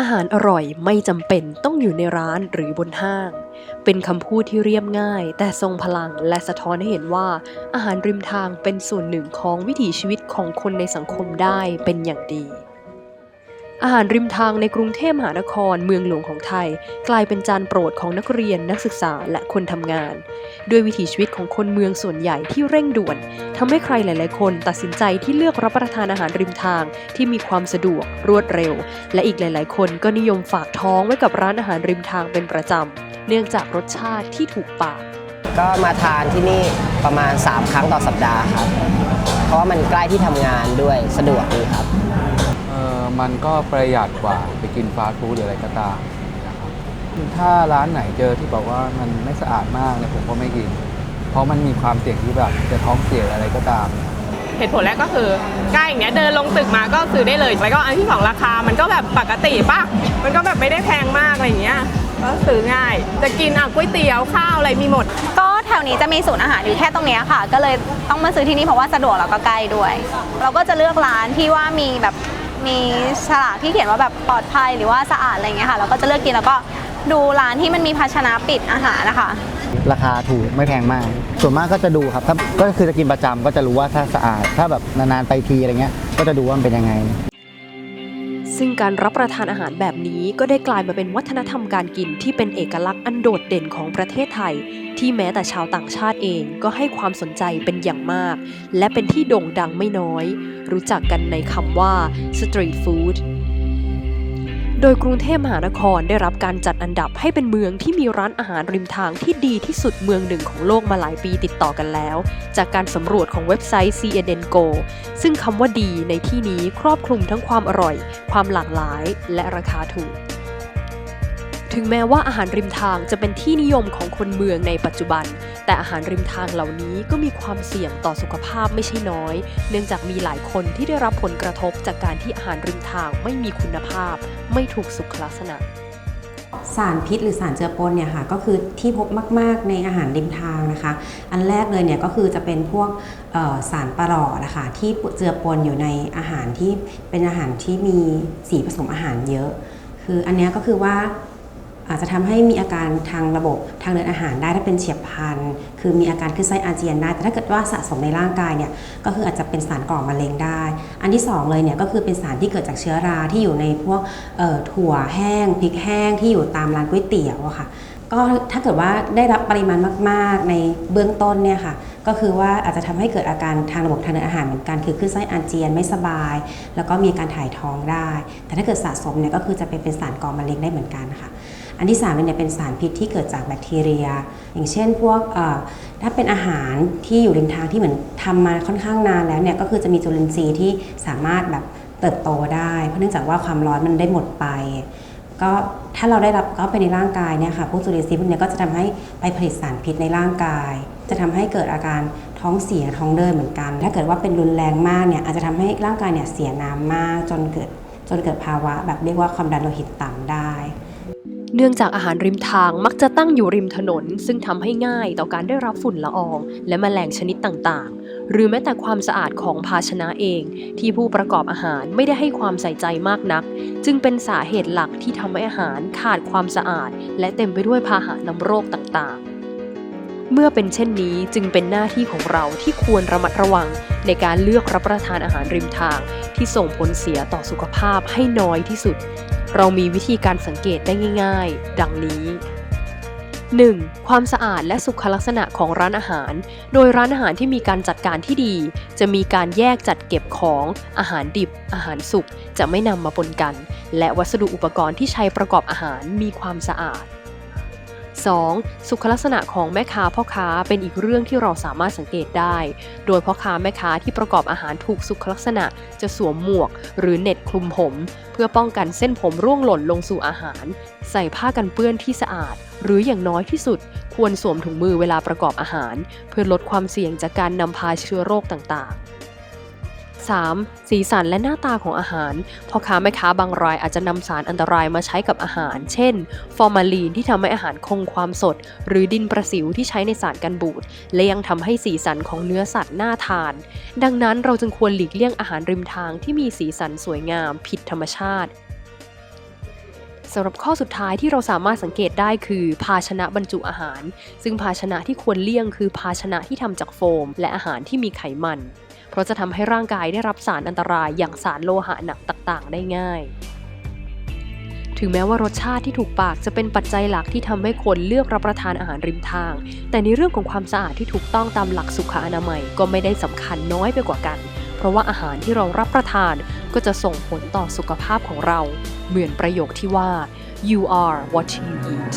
อาหารอร่อยไม่จำเป็นต้องอยู่ในร้านหรือบนห้าง เป็นคำพูดที่เรียบง่าย แต่ทรงพลังและสะท้อนให้เห็นว่า อาหารริมทางเป็นส่วนหนึ่งของวิถีชีวิตของคนในสังคมได้เป็นอย่างดี อาหารริมทางในกรุงเทพมหานครเมืองหลวงของไทย กลายเป็นจานโปรดของนักเรียนนักศึกษาและคนทำงาน ด้วยวิถีชีวิตของคนเมืองส่วนใหญ่ที่เร่งด่วนทำให้ใครหลายๆ คนตัดสินใจที่เลือกรับประทานอาหารริมทางที่มีความสะดวกรวดเร็ว และอีกหลาย ๆ คนก็นิยมฝากท้องไว้กับร้านอาหารริมทางเป็นประจำเนื่องจากรสชาติที่ถูกปาก ก็มาทานที่นี่ประมาณ 3 ครั้งต่อสัปดาห์ครับ เพราะว่ามันใกล้ที่ทำงานด้วยสะดวกดีครับ มันก็ประหยัดกว่าไปกินฟาสต์ฟู้ดหรืออะไรก็ตามนะครับถ้าร้านไหนเจอที่บอกว่ามันไม่สะอาดมากเนี่ยผมก็ไม่กิน เพราะมันมีความเสี่ยงที่แบบจะท้องเสียอะไรก็ตามเหตุผลแรกก็คือใกล้อย่างเงี้ยเดินลงตึกมาก็ซื้อได้เลยแล้วก็อันที่สองราคามันก็แบบปกติป่ะมันก็แบบไม่ได้แพงมากอะไรอย่างเงี้ยก็ซื้อง่าย จะกินอะก๋วยเตี๋ยวข้าวอะไรมีหมด ก็แถวนี้จะมีศูนย์อาหารอยู่แค่ตรงเนี้ยค่ะ ก็เลยต้องมาซื้อที่นี่เพราะว่าสะดวกแล้วก็ใกล้ด้วย เราก็จะเลือกร้านที่ว่ามีแบบ มีฉลากที่เขียนว่าแบบปลอดภัยหรือว่าสะอาดอะไรเงี้ยค่ะเราก็จะเลือกกินแล้วก็ดูร้านที่มันมีภาชนะปิดอาหารนะคะ ราคาถูกไม่แพงมาก ส่วนมากก็จะดูครับถ้าก็คือจะกินประจำก็จะรู้ว่าถ้าสะอาด ถ้าแบบนานๆไปทีอะไรเงี้ย ก็จะดูว่ามันเป็นยังไง ซึ่งการรับประทานอาหารแบบนี้ก็ได้กลายมาเป็นวัฒนธรรมการกินที่เป็นเอกลักษณ์อันโดดเด่นของประเทศไทย ที่แม้แต่ชาวต่างชาติเองก็ให้ความสนใจเป็นอย่างมาก และเป็นที่โด่งดังไม่น้อย รู้จักกันในคำว่าสตรีทฟู้ด โดยกรุงเทพมหานครได้รับการจัดอันดับให้เป็นเมืองที่มีร้านอาหารริมทางที่ดีที่สุดเมืองหนึ่งของโลกมาหลายปีติดต่อกันแล้ว จากการสำรวจของเว็บไซต์ CNN Go ซึ่งคำว่าดีในที่นี้ครอบคลุมทั้งความอร่อย ความหลากหลาย และราคาถูก ถึงแม้ว่าอาหารริมทางจะเป็นที่นิยมของคนเมืองในปัจจุบัน แต่อาหารริมทางเหล่านี้ก็มีความเสี่ยงต่อสุขภาพไม่ใช่น้อย เนื่องจากมีหลายคนที่ได้รับผลกระทบจากการที่อาหารริมทางไม่มีคุณภาพ ไม่ถูกสุขลักษณะ สารพิษหรือสารเจือปนเนี่ยค่ะก็คือที่พบมาก ๆ ในอาหารริมทางนะคะ อันแรกเลยเนี่ยก็คือจะเป็นพวกสารประหลอดนะคะที่เจือปนอยู่ในอาหารที่เป็นอาหารที่มีสีผสมอาหารเยอะ คืออันนี้ก็คือว่า อาจจะทำให้มีอาการทางระบบทางเดินอาหารได้ถ้าเป็นเฉียบพลันคือมีอาการขึ้นไส้อาเจียนได้ แต่ถ้าเกิดว่าสะสมในร่างกายเนี่ยก็คืออาจจะเป็นสารก่อมะเร็งได้ อันที่สองเลยเนี่ยก็คือเป็นสารที่เกิดจากเชื้อราที่อยู่ในพวกถั่วแห้งพริกแห้งที่อยู่ตามร้านก๋วยเตี๋ยวอะค่ะก็ถ้าเกิดว่าได้รับปริมาณมาก ๆ ในเบื้องต้นเนี่ยค่ะก็คือว่าอาจจะทำให้เกิดอาการทางระบบทางเดินอาหารเหมือนกันคือขึ้นไส้อาเจียนไม่สบาย แล้วก็มีการถ่ายท้องได้ แต่ถ้าเกิดสะสมเนี่ยก็คือจะไปเป็นสารก่อมะเร็งได้เหมือนกันค่ะ อันที่3เนี่ยเป็นสารพิษที่เกิดจากแบคทีเรีย อย่างเช่นพวกถ้าเป็นอาหารที่อยู่ริมทางที่เหมือนทำมาค่อนข้างนานแล้วเนี่ยก็คือจะมีจุลินทรีย์ที่สามารถแบบเติบโตได้ เพราะเนื่องจากว่าความร้อนมันได้หมดไปก็ถ้าเราได้รับเข้าไปในร่างกายเนี่ยค่ะพวกจุลินทรีย์พวกนี้ก็จะทำให้ไปผลิตสารพิษในร่างกาย จะทำให้เกิดอาการท้องเสียท้องเดินเหมือนกัน ถ้าเกิดว่าเป็นรุนแรงมากเนี่ยอาจจะทำให้ร่างกายเนี่ยเสียน้ำมากจนเกิดจนเกิดภาวะ แบบเรียกว่าความดันโลหิตต่ำได้ นื่องจากอาหารริมทางมักจะตั้งอยู่ริมถนน ซึ่งทำให้ง่ายต่อการได้รับฝุ่นละออง และแมลงชนิดต่างๆ หรือแม้แต่ความสะอาดของภาชนะเอง ที่ผู้ประกอบอาหารไม่ได้ให้ความใส่ใจมากนัก จึงเป็นสาเหตุหลักที่ทำให้อาหารขาดความสะอาด และเต็มไปด้วยพาหะนำโรคต่างๆ เมื่อเป็นเช่นนี้จึงเป็นหน้าที่ของเราที่ควรระมัดระวังในการเลือกรับประทานอาหารริมทาง ที่ส่งผลเสียต่อสุขภาพให้น้อยที่สุด เรามีวิธีการสังเกตได้ง่าย ๆ ดังนี้ 1. ความสะอาดและสุขลักษณะของร้านอาหาร โดยร้านอาหารที่มีการจัดการที่ดี จะมีการแยกจัดเก็บของอาหารดิบ อาหารสุกจะไม่นำมาปนกัน และวัสดุอุปกรณ์ที่ใช้ประกอบอาหารมีความสะอาด 2. สุขลักษณะของแม่ค้าพ่อค้าเป็นอีกเรื่องที่เราสามารถสังเกตได้ โดยพ่อค้าแม่ค้าที่ประกอบอาหารถูกสุขลักษณะจะสวมหมวก หรือเน็ตคลุมผม เพื่อป้องกันเส้นผมร่วงหล่นลงสู่อาหาร ใส่ผ้ากันเปื้อนที่สะอาด หรืออย่างน้อยที่สุด ควรสวมถุงมือเวลาประกอบอาหาร เพื่อลดความเสี่ยงจากการนำพาเชื้อโรคต่างๆ 3. สีสันและหน้าตาของอาหาร พ่อค้าแม่ค้าบางรายอาจจะนำสารอันตรายมาใช้กับอาหาร เช่น ฟอร์มาลีนที่ทำให้อาหารคงความสด หรือดินประสิวที่ใช้ในสารกันบูด และยังทำให้สีสันของเนื้อสัตว์น่าทาน ดังนั้นเราจึงควรหลีกเลี่ยงอาหารริมทางที่มีสีสันสวยงาม ผิดธรรมชาติสำหรับข้อสุดท้ายที่เราสามารถสังเกตได้คือ ภาชนะบรรจุอาหาร ซึ่งภาชนะที่ควรเลี่ยงคือภาชนะที่ทำจากโฟม และอาหารที่มีไขมัน เพราะจะทำให้ร่างกายได้รับสารอันตรายอย่างสารโลหะหนักต่างๆ ได้ง่าย ถึงแม้ว่ารสชาติที่ถูกปากจะเป็นปัจจัยหลักที่ทำให้คนเลือกรับประทานอาหารริมทาง แต่ในเรื่องของความสะอาดที่ถูกต้องตามหลักสุขอนามัยก็ไม่ได้สำคัญน้อยไปกว่ากัน เพราะว่าอาหารที่เรารับประทานก็จะส่งผลต่อสุขภาพของเรา เหมือนประโยคที่ว่า you are what you eat